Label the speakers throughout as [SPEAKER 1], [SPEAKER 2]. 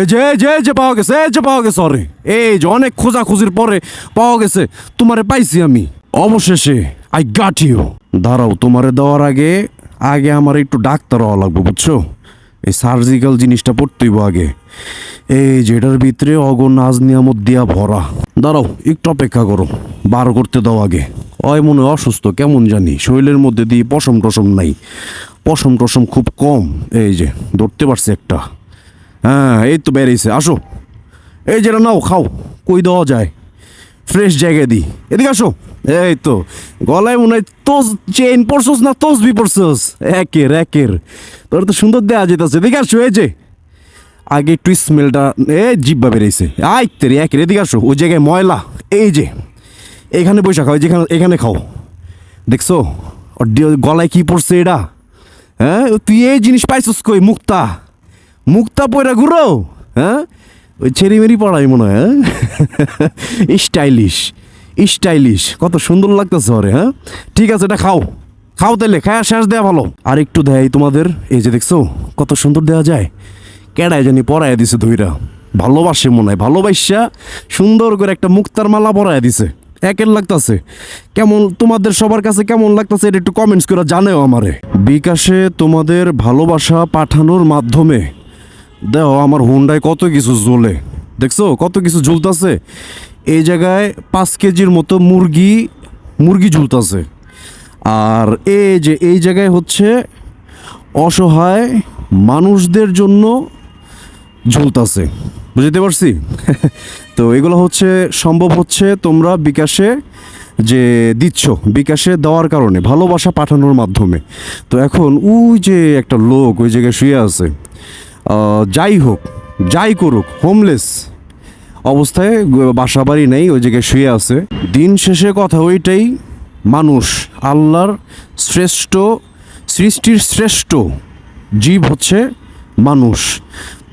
[SPEAKER 1] এই যে যে যে পাওয়া গেছে, এই যে পাওয়া গেছে অরে এই যে অনেক খোঁজাখুঁজির পরে পাওয়া গেছে, তোমারে পাইছি আমি। অবশেষে আই গাট ইউ দাঁড়াও, তোমারে দেওয়ার আগে আগে আমার একটু ডাক্তার হওয়া লাগবে, বুঝছ? এই সার্জিক্যাল জিনিসটা পড়তেইব আগে। এই যেটার ভিতরে অগণ নাজ নিয়ামত দিয়া ভরা। দাঁড়াও, একটু অপেক্ষা করো। বার করতে দাও আগে। অয় মনে অসুস্থ, কেমন জানি? শরীরের মধ্যে দিয়ে পশম টসম নাই। পশম টসম খুব কম। এই যে, ধরতে পারছি একটা। হ্যাঁ এই তো বেরিয়েছে, আসো। এই যেটা নাও, খাও, কই দেওয়া যায়? ফ্রেশ জায়গায় দিই এদিকে আসো। এই তো, গলায় মনে হয় তোজ চেইন পরছস না তসবি পরছস? একের একের। তোর তো সুন্দর দেওয়া যেতেছে। এদিকে আসো, এই যে। আগে একটু স্মেলটা এ জিব্বা বেরিয়েছে। আই তেরে, একের। এদিকে আসো, ওই জায়গায় ময়লা। এই যে, এখানে বৈশা খাও যেখানে এখানে খাও। দেখছ? গলায় কি পড়ছে এটা? হ্যাঁ তুই এই জিনিস পাইছস কই? মুক্তা? মুক্তা পয়রা ঘুরো হ্যাঁ? ওই ছেড়ি মেরি পড়াই মনে হয় হ্যাঁ? স্টাইলিশ স্টাইলিশ, কত সুন্দর লাগতেছে ওরে হ্যাঁ? ঠিক আছে, এটা খাও। খাও তাহলে খায়া শেষ, দেয়া ভালো। আর একটু দেয় তোমাদের, এই যে দেখছ, কত সুন্দর দেওয়া যায়। কেডায় জানি পরায় দিছে ধুইরা। ভালোবাসে মনে হয়, ভালোবাসা, সুন্দর করে একটা মুক্তার মালা পরায় দিছে। একের লাগতাছে। কেমন, তোমাদের সবার কাছে কেমন লাগতাছে, এটা একটু কমেন্টস করে জানেও আমারে। বিকাশে তোমাদের ভালোবাসা পাঠানোর মাধ্যমে দেখো, আমার হুন্ডায় কত কিছু জ্বলে। দেখছ? কত কিছু ঝুলতাছে এই জায়গায় পাঁচ কেজির মতো মুরগি মুরগি ঝুলতাছে আর এই যে, এই জায়গায় হচ্ছে অসহায় মানুষদের জন্য ঝুলতাছে বুঝতে পারছি? তো এগুলো হচ্ছে, সম্ভব হচ্ছে তোমরা বিকাশে যে দিচ্ছ, বিকাশে দেওয়ার কারণে, ভালোবাসা পাঠানোর মাধ্যমে। তো এখন ওই যে একটা লোক ওই জায়গায় শুয়ে আছে যাই হোক, যাই করুক হোমলেস অবস্থায় বাসা বাড়ি নেই, ওই জায়গায় শুয়ে আছে। দিন শেষে কথা ওইটাই, মানুষ আল্লাহর শ্রেষ্ঠ, সৃষ্টির শ্রেষ্ঠ জীব হচ্ছে মানুষ।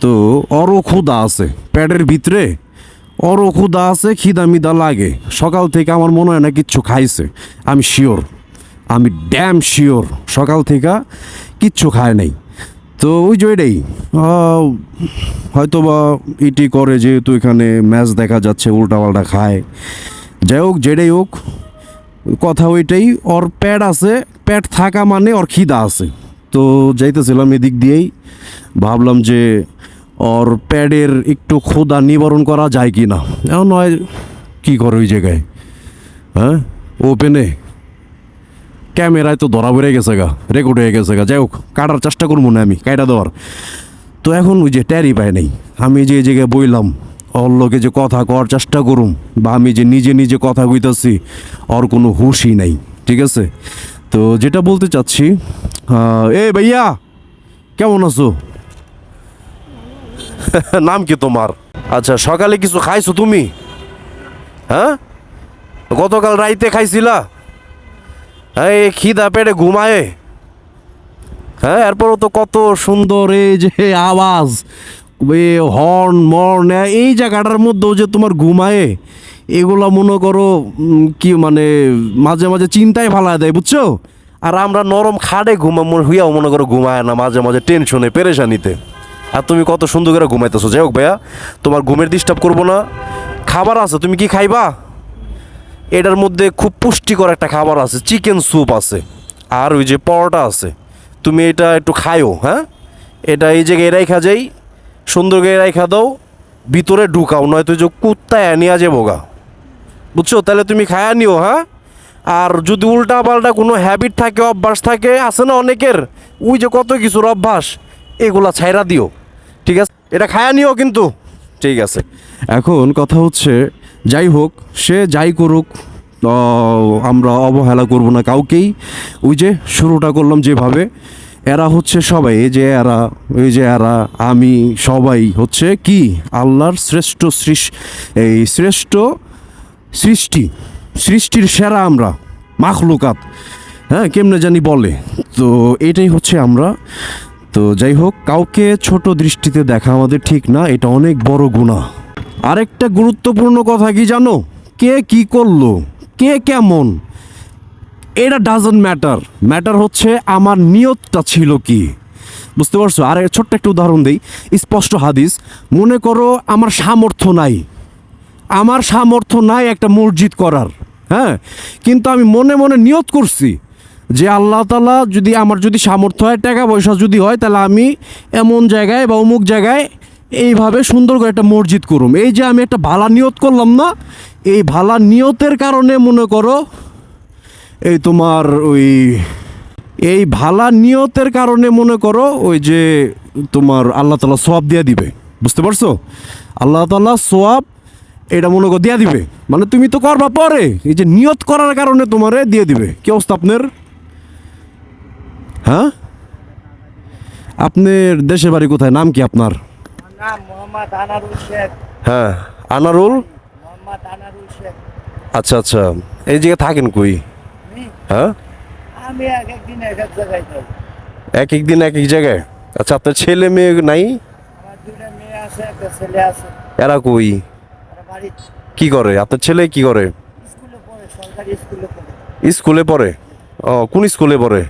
[SPEAKER 1] তো অরো ক্ষুদা আছে প্যাডের ভিতরে অরো ক্ষুদা আছে, খিদা মিদা লাগে। সকাল থেকে আমার মনে হয় না কিচ্ছু খাইছে, আমি শিওর, আমি ড্যাম শিওর। সকাল থেকে কিচ্ছু খায় নাই। তো ওই যে এটাই। হয়তো বা ইটি করে যেহেতু এখানে ম্যাচ দেখা যাচ্ছে, উল্টাপাল্টা খায়। যাই হোক, যেটাই হোক, কথা ওইটাই, ওর প্যাড আছে প্যাড থাকা মানে ওর খিদা আছে। তো যাইতেছিলাম এদিক দিয়েই, ভাবলাম যে ওর প্যাডের একটু ক্ষুদা নিবারণ করা যায় কি না এখন নয়, কী করে ওই জায়গায়? হ্যাঁ? ওপেনে ক্যামেরায় তো ধরা পড়ে গেছে গা রেকর্ড হয়ে গেছে গা। যাই হোক, কাটার চেষ্টা করব না আমি কাটা দেওয়ার। তো এখন ওই যে ট্যারি পায় নাই, আমি যে জায়গায় বইলাম, ওর লোকে যে কথা কওয়ার চেষ্টা করুম, বা আমি যে নিজে নিজে কথা কইতাছি, ওর কোনো হুশই নাই, ঠিক আছে? তো যেটা বলতে চাচ্ছি এ ভাইয়া, কেমন আছো? নাম কি তোমার? আচ্ছা সকালে কিছু খাইছো তুমি? হ্যাঁ? গতকাল রাইতে খাইছিলা? এই, খিদা পেটে ঘুমায়। হ্যাঁ এরপরও তো কত সুন্দর এই যে আওয়াজ হর্ন মর্ন, এই জায়গাটার মধ্যেও যে তোমার ঘুমায়, এগুলো মনে করো কি মানে মাঝে মাঝে চিন্তায় ফালা দেয়, বুঝছ? আর আমরা নরম খাড়ে ঘুমা হইয়াও মনে করো ঘুমায় না, মাঝে মাঝে টেনশনে পেরেশানিতে। আর তুমি কত সুন্দর করে ঘুমাইতেছো। যাই হোক ভাইয়া, তোমার ঘুমের ডিস্টার্ব করব না। খাবার আছে, তুমি কি খাইবা? এটার মধ্যে খুব পুষ্টিকর একটা খাবার আছে, চিকেন স্যুপ আছে। আর ওই যে পরোটা আছে। তুমি এটা একটু খায়ও হ্যাঁ? এটা এই জায়গায় রাইখা যাই, সুন্দর করে রাইখা দাও, ভিতরে ঢুকাও, নয়তো যে কুত্তায় নিয়ে যাব গা। বুঝছ? তাহলে তুমি খায়া নিও হ্যাঁ? আর যদি উল্টা পাল্টা কোনো হ্যাবিট থাকে, অভ্যাস থাকে, আছে না অনেকের? ওই যে কত কিছুর অভ্যাস, এগুলা ছাইরা দিও। ঠিক আছে? এটা খায়া নিও কিন্তু। ঠিক আছে। এখন কথা হচ্ছে যাই হোক, সে যাই করুক আমরা অবহেলা করব না কাউকেই। ওই যে শুরুটা করলাম যেভাবে, এরা হচ্ছে সবাই, এই যে এরা ওই যে এরা, আমি, সবাই হচ্ছে কি? আল্লাহর শ্রেষ্ঠ এই শ্রেষ্ঠ সৃষ্টি, সৃষ্টির সেরা আমরা, মাখলুকাত। হ্যাঁ কেমনে জানি বলে। তো এটাই হচ্ছে আমরা। তো যাই হোক, কাউকে ছোট দৃষ্টিতে দেখা আমাদের ঠিক না, এটা অনেক বড় গুণা আরেকটা গুরুত্বপূর্ণ কথা কি জানো? কে কি করল? কে কেমন? এটা ডাজন্ট ম্যাটার ম্যাটার হচ্ছে আমার নিয়তটা ছিল কি। বুঝতে পারছ? আর ছোট্ট একটা উদাহরণ দিই। স্পষ্ট হাদিস। মনে করো আমার সামর্থ্য নাই। আমার সামর্থ্য নাই একটা মসজিদ করার। হ্যাঁ? কিন্তু আমি মনে মনে নিয়ত করছি যে আল্লাহ তালা যদি আমার যদি সামর্থ্য হয়, টাকা পয়সা যদি হয়, তাহলে আমি এমন জায়গায় বা অমুক জায়গায় এইভাবে সুন্দর করে একটা মসজিদ করুম। এই যে আমি একটা ভালা নিয়ত করলাম না, এই ভালা নিয়তের কারণে মনে করো এই তোমার ওই, এই ভালা নিয়তের কারণে মনে করো ওই যে তোমার আল্লাহ তালা সোয়াব দিয়ে দিবে। বুঝতে পারছ? আল্লাহ তালা সোয়াব এটা মনে করো দিয়ে দিবে। মানে তুমি তো করবা পরে, এই যে নিয়ত করার কারণে তোমারে দিয়ে দিবে। কি অবস্থা আপনার? হ্যাঁ? আপনার দেশের বাড়ি কোথায়? নাম কি আপনার?
[SPEAKER 2] নাম মোহাম্মদ আনারুল শেখ।
[SPEAKER 1] হ্যাঁ আনারুল?
[SPEAKER 2] মোহাম্মদ আনারুল শেখ।
[SPEAKER 1] আচ্ছা আচ্ছা। এই জায়গায় থাকেন কই? হ্যাঁ?
[SPEAKER 2] আমি এক একদিন এক এক জায়গায় যাই।
[SPEAKER 1] এক এক দিন এক এক জায়গায়? আচ্ছা আপনার ছেলে মেয়ে নাই?
[SPEAKER 2] আমার মেয়ে আছে একটা ছেলে আছে।
[SPEAKER 1] এরা কই? কি করে? আপনার ছেলে কি করে?
[SPEAKER 2] স্কুলে পড়ে সরকারি স্কুলে পড়ে।
[SPEAKER 1] স্কুলে পড়ে? ও কোন স্কুলে পড়ে?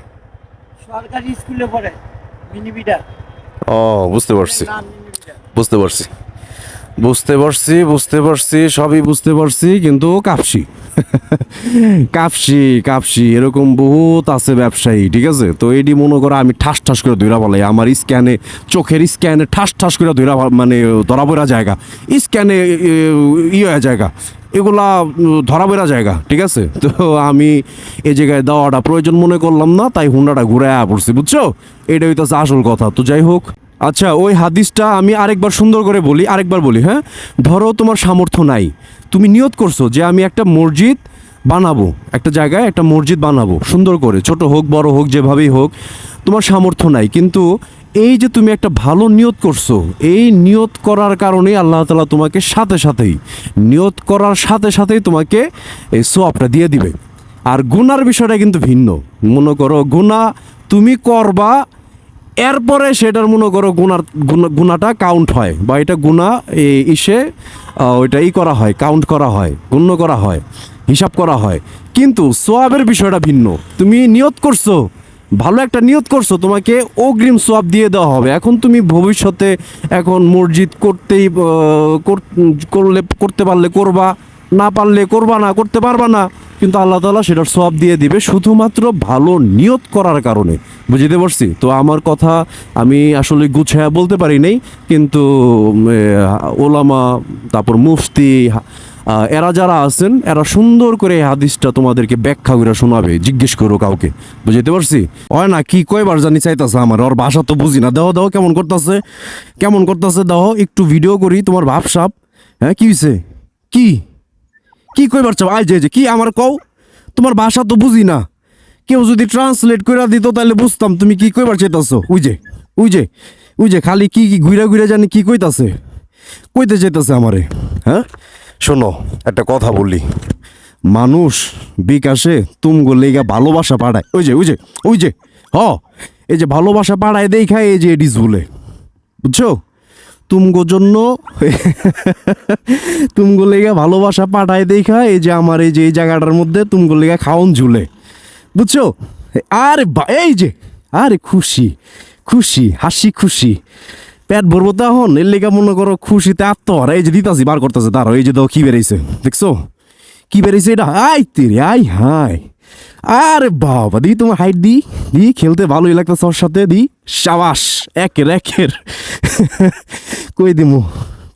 [SPEAKER 2] সরকারি স্কুলে পড়ে মিনিবিটা
[SPEAKER 1] ও বুঝতে পারছি। বুঝতে পারছি। বুঝতে পারছি বুঝতে পারছি, সবই বুঝতে পারছি, কিন্তু কাপসি। কাপসি কাপসি, এরকম বহুত আছে ব্যবসায়ী, ঠিক আছে? তো এটি মনে করো আমি ঠাস ঠাস করে ধরা বলাই আমার স্ক্যানে, চোখের স্ক্যানে ঠাস ঠাস করে ধরা মানে ধরা পড়া জায়গা, স্ক্যানে ইয়ে জায়গা, এগুলা ধরা বেরা জায়গা, ঠিক আছে? তো আমি এই জায়গায় দেওয়াটা প্রয়োজন মনে করলাম না, তাই হুন্ডাটা ঘুরে পড়ছি, বুঝছ? এটা হইতেছে আসল কথা, তো যাই হোক। আচ্ছা ওই হাদিসটা আমি আরেকবার সুন্দর করে বলি, আরেকবার বলি হ্যাঁ? ধরো তোমার সামর্থ্য নাই, তুমি নিয়ত করছ যে আমি একটা মসজিদ বানাবো, একটা জায়গায় একটা মসজিদ বানাবো, সুন্দর করে, ছোট হোক, বড় হোক, যেভাবেই হোক, তোমার সামর্থ্য নাই, কিন্তু এই যে তুমি একটা ভালো নিয়ত করছ, এই নিয়ত করার কারণে আল্লাহ তালা তোমাকে সাথে সাথেই, নিয়ত করার সাথে সাথেই তোমাকে এই সোয়াবটা দিয়ে দিবে। আর গুনার বিষয়টা কিন্তু ভিন্ন। মনে করো গুণা তুমি করবা এরপরে সেটার মনে করো গুনার, গুনা- গুনাটা কাউন্ট হয় বা এটা গুণা ইসে ওইটা ই করা হয় কাউন্ট করা হয়, গণ্য করা হয়, হিসাব করা হয়। কিন্তু সোয়াবের বিষয়টা ভিন্ন। তুমি নিয়ত করছ, ভালো একটা নিয়ত করছ, তোমাকে অগ্রিম সোয়াব দিয়ে দেওয়া হবে। এখন তুমি ভবিষ্যতে এখন মসজিদ করতেই কর- করলে, করতে পারলে করবা। না পারলে করবা না, করতে পারবা না। কিন্তু আল্লাহ তালা সেটার সব দিয়ে দিবে শুধুমাত্র ভালো নিয়ত করার কারণে। বুঝতে পারছি? তো আমার কথা আমি আসলে গুছায়া বলতে পারি নাই, কিন্তু ওলামা, তারপর মুফতি এরা যারা আছেন, এরা সুন্দর করে এই হাদিসটা তোমাদেরকে ব্যাখ্যা করে শোনাবে, জিজ্ঞেস করো কাউকে। বুঝতে পারছি? হয় না, কি কয়বার জানি চাইতাছে আমার, ওর ভাষা তো বুঝি না। দেহ দেহ কেমন করতেছে? কেমন করতেছে দেহ? একটু ভিডিও করি, তোমার ভাবসাব। হ্যাঁ কি হয়েছে কি? কি কইবার চাও? আই যে কি আমার কও? তোমার ভাষা তো বুঝি না। কেউ যদি ট্রান্সলেট করে দিত তাহলে বুঝতাম। তুমি কি কইবার চাইতাছো? উই যে উই যে উই যে, খালি কি কি ঘুরে ঘুরে জানি কি কইতাছে? কইতে চাইতাছে আমারে হ্যাঁ? শোনো, একটা কথা বলি। মানুষ বিকাশে তুমগো লেগা ভালোবাসা পাড়ায়। ওই যে ওই যে ওই যে, হ, এই যে ভালোবাসা পাঠায় দেখায় এই যে এডিস বলে। বুঝছ? তুমগো জন্য। তুমগো লেগা ভালোবাসা পাঠায় দেখা এই যে আমার এই যে এই জায়গাটার মধ্যে তুমগো লেগা খাওন ঝুলে। বুঝছ? আরে এই যে, আরে খুশি খুশি, হাসি খুশি। পেট ভরবো তো এখন এর লেগা মনে করো খুশিতে আত্মহারা। এই যে দিতাছি, বার করতেছে তার এই যে দাও কি বেরিয়েছে, দেখছ? কি বেরিয়েছে এটা? আই তেরে আই হাই আরে বাবা, দি তোমার হাইট দি দি খেলতে ভালোই লাগতেছে ওর সাথে, দি। সাবাস একের একের কই দিমু?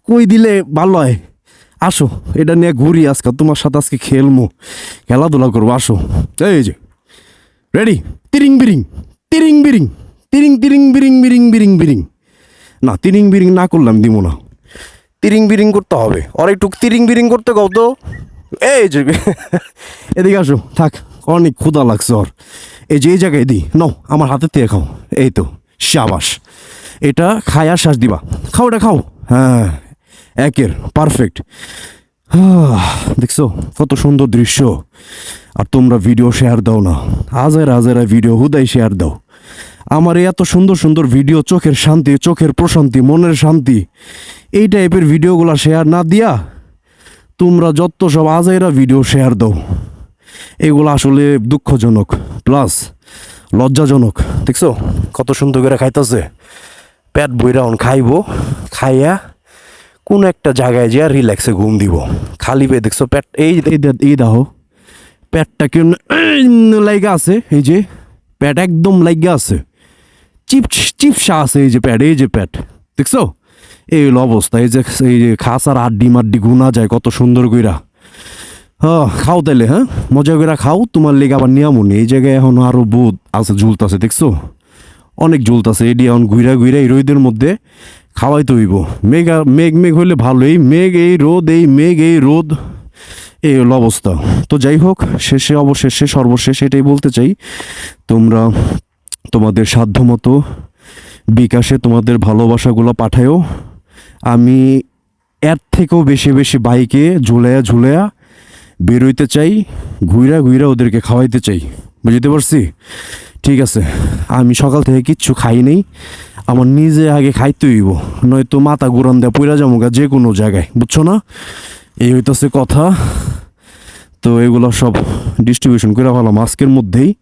[SPEAKER 1] কই দিলে ভালো হয়? আসো, এটা নিয়ে ঘুরি আজকে, তোমার সাথে আজকে খেলমু। খেলাধুলা করব, আসো। এই যে রেডি তিরিং বিরিং তিরিং বিরিং, তিরিং তিরিং বিরিং বিরিং বিরিং বিরিং। না, তিরিং বিরিং না করলাম, দিমু না। তিরিং বিরিং করতে হবে। আর একটু তিরিং বিরিং করতে কও তো। এই যে, এদিকে আসো, থাক। অনেক ক্ষুদা লাগছে ওর। এই যে, এই জায়গায় দিই নাও, আমার হাতের থেকে খাও। এই তো, সাবাস। এটা খায়া শ্বাস দিবা। খাও এটা, খাও। হ্যাঁ একের পারফেক্ট দেখছ, কত সুন্দর দৃশ্য। আর তোমরা ভিডিও শেয়ার দাও না। হাজার হাজার ভিডিও হুদাই শেয়ার দাও। আমার এত সুন্দর সুন্দর ভিডিও চোখের শান্তি, চোখের প্রশান্তি, মনের শান্তি, এই টাইপের ভিডিওগুলো শেয়ার না দিয়া তোমরা যত সব আজাইরা ভিডিও শেয়ার দাও। এগুলো আসলে দুঃখজনক প্লাস লজ্জাজনক, দেখছ? কত সুন্দর করে খাইতেছে। পেট বইরা অন খাইবো, খাইয়া কোন একটা জায়গায় যে রিল্যাক্সে ঘুম দিব। খালি পেয়ে দেখছ? পেট, এই এই দে- এই দাও পেটটা কেন লাইগা আছে? এই যে, পেট একদম লাইগা আছে। চিপ চিপসা আছে এই যে প্যাট এই যে প্যাট দেখছ? এই হলো অবস্থা। এই যে এই যে খাসার আড্ডি মাড্ডি গুনা যায়, কত সুন্দর কইরা। খাও তাইলে হ্যাঁ? মজা করে খাও, তোমার লেগে আবার নিয়ামও নেই এই জায়গায় এখন আরও বহুত আছে ঝুলতাছে দেখছ? অনেক ঝুলতাছে এডি এখন ঘুরা ঘুরা এই রোদের মধ্যে খাওয়াই তো হইব। মেঘ আর- মেঘ মেঘ হইলে ভালো এই মেঘ এই রোদ, এই মেঘ এই রোদ, এই হলো অবস্থা। তো যাই হোক, শেষে, অবশেষে, সর্বশেষ এটাই বলতে চাই, তোমরা তোমাদের সাধ্যমতো বিকাশে তোমাদের ভালোবাসাগুলো পাঠায়ও। আমি এর থেকেও বেশি বেশি বাইকে ঝুলাইয়া ঝুলাইয়া বেরোইতে চাই, ঘুইরা ঘুইরা ওদেরকে খাওয়াইতে চাই। বুঝতে পারছি? ঠিক আছে। আমি সকাল থেকে কিচ্ছু খাই নেই। আমার নিজে আগে খাইতে হইব। নয়তো মাথা ঘুরান দেয়া পইরা যাব যে কোনো জায়গায়। বুঝছ না? এই হইতেছে কথা। তো এগুলো সব ডিস্ট্রিবিউশন করে ফেলাম। আজকের মধ্যেই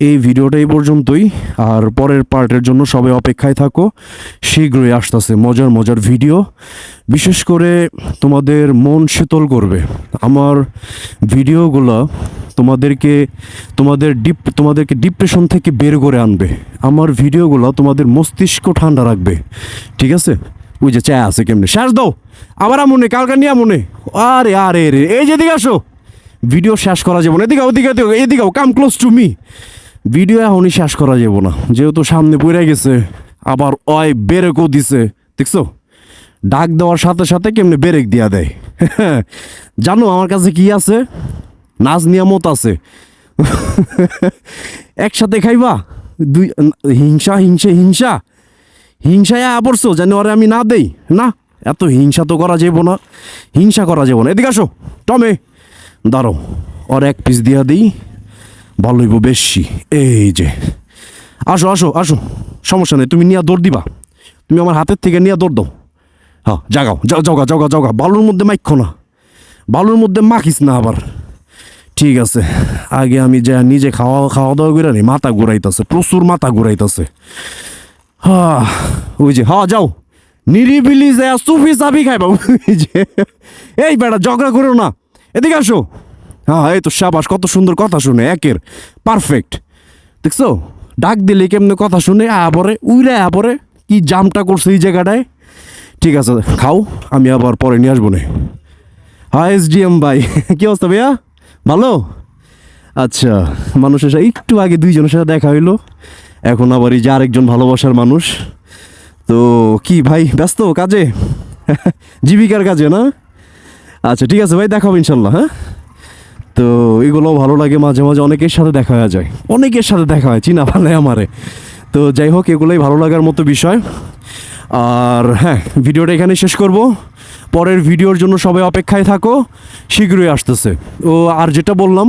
[SPEAKER 1] এই ভিডিওটা এই পর্যন্তই। আর পরের পার্টের জন্য সবাই অপেক্ষায় থাকো। শীঘ্রই আসতেছে মজার মজার ভিডিও। বিশেষ করে তোমাদের মন শীতল করবে। আমার ভিডিওগুলো তোমাদেরকে, তোমাদের ডিপ তোমাদেরকে ডিপ্রেশন থেকে বের করে আনবে। আমার ভিডিওগুলো তোমাদের মস্তিষ্ক ঠান্ডা রাখবে। ঠিক আছে? ওই যে চা আছে কেমনি? শ্বাস দাও। আবার আমনে, কালকা নিয়ে আমনে। আরে আরে রে এই যেদিকে আসো। ভিডিও শেষ করা যাবে না। এদিকে ওদিকে এদিকে come close to me video এখনই শেষ করা যাবে না। যেহেতু সামনে পড়ে গেছে, আবার অয় বেরেকও দিছে। দেখছ? ডাক দেওয়ার সাথে সাথে কেমনে বেরেক দিয়া দেয়। জানো আমার কাছে কি আছে? নাচ নিয়ামত আছে। একসাথে খাইবা? দুই, হিংসা হিংসা হিংসা। হিংসায় পড়ছো জানি ওরে আমি না দেই, না? এত হিংসা তো করা যাব না। হিংসা করা যাব না। এদিকে আসো, টমে। দাঁড়ো ওর এক পিস দিয়া দিই, ভালো হইব বেশি। এই যে। আসো আসো আসো। সমস্যা নেই, তুমি নিয়ে দৌড় দিবা। তুমি আমার হাতের থেকে নিয়ে দৌড় দাও। হ্যাঁ জাগাও যাও জাগা জাগা বালুর মধ্যে মাইক্ষো না। বালুর মধ্যে মাখিস না আবার। ঠিক আছে। আগে আমি যা নিজে খাওয়া খাওয়া দাওয়া করে নি, মাথা ঘুরাইতেছে, প্রচুর মাথা ঘুরাইতেছে। হা ওই যে হ্যাঁ যাও। নিরিবিলি যে সুফি চাবি খাইবা। ওই যে। এই বেটা, ঝগড়া করো না। এদিকে আসো। হ্যাঁ এই তো সাবাস, কত সুন্দর কথা শুনে, একের পারফেক্ট দেখছ? ডাক দিলে কেমনে কথা শুনে আবরে উইরে আবরে কি জামটা করছে এই জায়গাটায়? ঠিক আছে, খাও, আমি আবার পরে নিয়ে আসব না। হ্যাঁ এস ডি এম ভাই, কি অবস্থা ভাইয়া? ভালো? আচ্ছা মানুষের সাথে একটু আগে দুইজনের সাথে দেখা হইল, এখন আবার এই যে আরেকজন ভালোবাসার মানুষ। তো কি ভাই, ব্যস্ত কাজে? জীবিকার কাজে না? আচ্ছা ঠিক আছে ভাই দেখা হবে ইনশাল্লাহ হ্যাঁ? তো এগুলো ভালো লাগে, মাঝে মাঝে অনেকের সাথে দেখা হয়ে যায়। অনেকের সাথে দেখা হয়, চিনা ভালো আমারে। তো যাই হোক, এগুলোই ভালো লাগার মতো বিষয়। আর হ্যাঁ ভিডিওটা এখানে শেষ করব। পরের ভিডিওর জন্য সবাই অপেক্ষায় থাকো, শীঘ্রই আসতেছে। ও, আর যেটা বললাম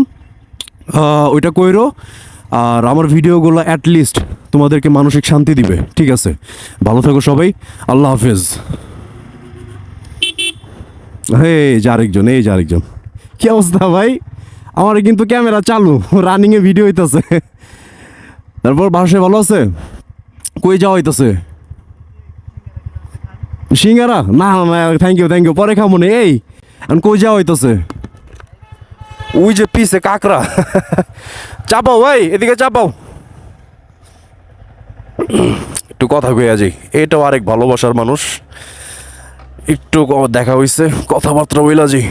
[SPEAKER 1] ওইটা কইরো, আর আমার ভিডিওগুলো অ্যাটলিস্ট তোমাদেরকে মানসিক শান্তি দিবে, ঠিক আছে? ভালো থাকো সবাই, আল্লাহ হাফেজ। এই যে আরেকজন, এই যে আরেকজন। কি অবস্থা ভাই? আমার কিন্তু ক্যামেরা চালু রানিং এ ভিডিও হইতাছে। তারপর বাসায় ভালো আছে? কই যাওয়া হইতাছে? সিঙ্গারা? না না থ্যাংক ইউ থ্যাংক ইউ পরে খাব না, এই, এখন কই যাওয়া হইতাছে? ওই যে পিছে কাকরা চাপাও ভাই, এদিকে চাপাও। একটু কথা কই আজি এটাও আরেক ভালোবাসার মানুষ। একটু দেখা হইছে কথাবার্তা বইলা জি।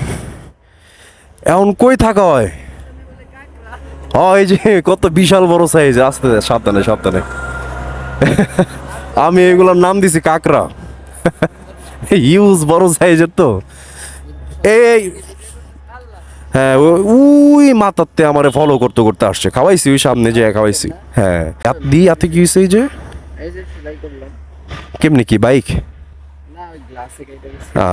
[SPEAKER 1] এখন কই থাকা হয়? হয় যে কত বিশাল বড় সাইজ আসতে সাবধানে সাবধানে। আমি এগুলোর নাম দিছি কাকরা ইউজ বড় সাইজের তো। এই হ্যাঁ ওই মাতাতে আমারে ফলো করতে করতে আসছে। খাওয়াইছি ওই সামনে যে খাওয়াইছি। হ্যাঁ। দি হাতে কি হয়েছে এই যে? কেমনি কি বাইক
[SPEAKER 2] না ওই গ্লাসে কেটে গেছে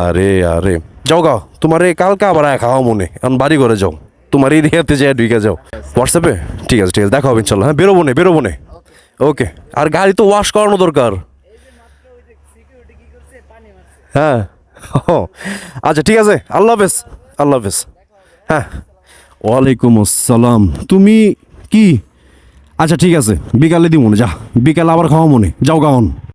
[SPEAKER 1] আরে আরে। যাও গা, তোমার এই কালকে আবার খাওয়া মনে এখন বাড়ি করে যাও। তোমার এই দিকে যায় ঢুকে যাও। হোয়াটসঅ্যাপে ঠিক আছে ঠিক আছে, দেখা হবে ইনশাল্লাহ। হ্যাঁ বেরোবো নে বেরোবো নে। ওকে। আর গাড়ি তো ওয়াশ করানো দরকার। হ্যাঁ। আচ্ছা ঠিক আছে। আল্লাহ হাফেজ আল্লাহ হাফেজ। হ্যাঁ। ওয়ালাইকুম আসসালাম। তুমি কি? আচ্ছা ঠিক আছে। বিকালে দিব যা। বিকালে আবার খাওয়া মনে যাও গাওন